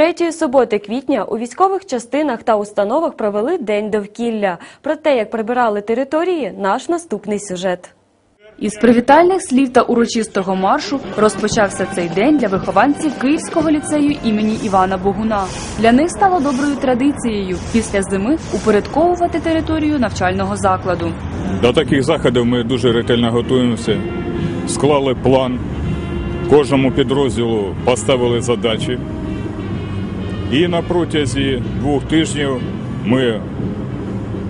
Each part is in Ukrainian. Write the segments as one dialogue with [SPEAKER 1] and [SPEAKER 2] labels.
[SPEAKER 1] Третьої суботи квітня у військових частинах та установах провели День довкілля. Про те, як прибирали території, наш наступний сюжет.
[SPEAKER 2] Із привітальних слів та урочистого маршу розпочався цей день для вихованців Київського ліцею імені Івана Богуна. Для них стало доброю традицією після зими упорядковувати територію навчального закладу.
[SPEAKER 3] До таких заходів ми дуже ретельно готуємося. Склали план, кожному підрозділу поставили задачі. І на протязі двох тижнів ми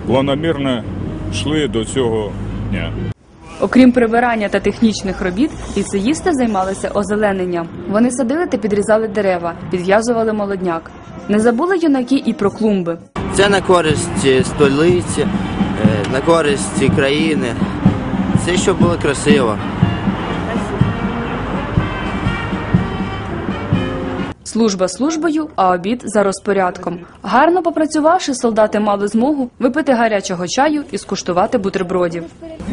[SPEAKER 3] планомірно йшли до цього дня.
[SPEAKER 2] Окрім прибирання та технічних робіт, ліцеїсти займалися озелененням. Вони садили та підрізали дерева, підв'язували молодняк. Не забули юнаки і про клумби.
[SPEAKER 4] Це на користь е, столиці, е, на користь країни. Це щоб було красиво.
[SPEAKER 2] Служба службою, а обід за розпорядком. Гарно попрацювавши, солдати мали змогу випити гарячого чаю і скуштувати бутербродів.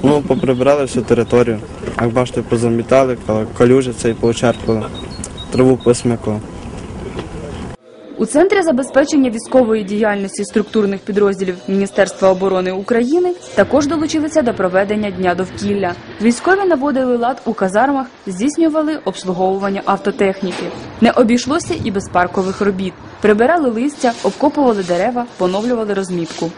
[SPEAKER 5] Ну, поприбрали всю територію. Як бачите, позамітали, калюжи цей почерпали, траву посмикли.
[SPEAKER 2] У центрі забезпечення військової діяльності структурних підрозділів Міністерства оборони України також долучилися до проведення дня довкілля. Військові наводили лад у казармах, здійснювали обслуговування автотехніки. Не обійшлося і без паркових робіт. Прибирали листя, обкопували дерева, поновлювали розмітку.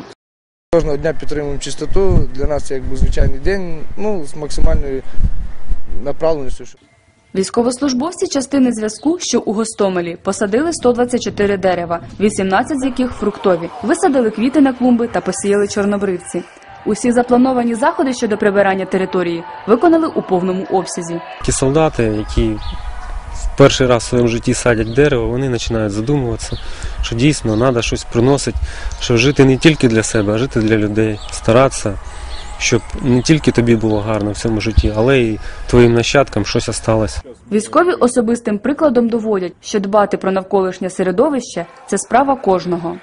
[SPEAKER 6] Кожного дня підтримуємо чистоту. Для нас це якби звичайний день, ну, з максимальною направленістю.
[SPEAKER 2] Військовослужбовці частини зв'язку, що у Гостомелі, посадили 124 дерева, 18 з яких фруктові. Висадили квіти на клумби та посіяли чорнобривці. Усі заплановані заходи щодо прибирання території виконали у повному обсязі.
[SPEAKER 7] Ті солдати, які в перший раз в своєму житті садять дерево, вони починають задумуватися, що дійсно треба щось приносити, що жити не тільки для себе, а жити для людей, старатися, щоб не тільки тобі було гарно в цьому житті, але й твоїм нащадкам щось осталось.
[SPEAKER 2] Військові особистим прикладом доводять, що дбати про навколишнє середовище це справа кожного.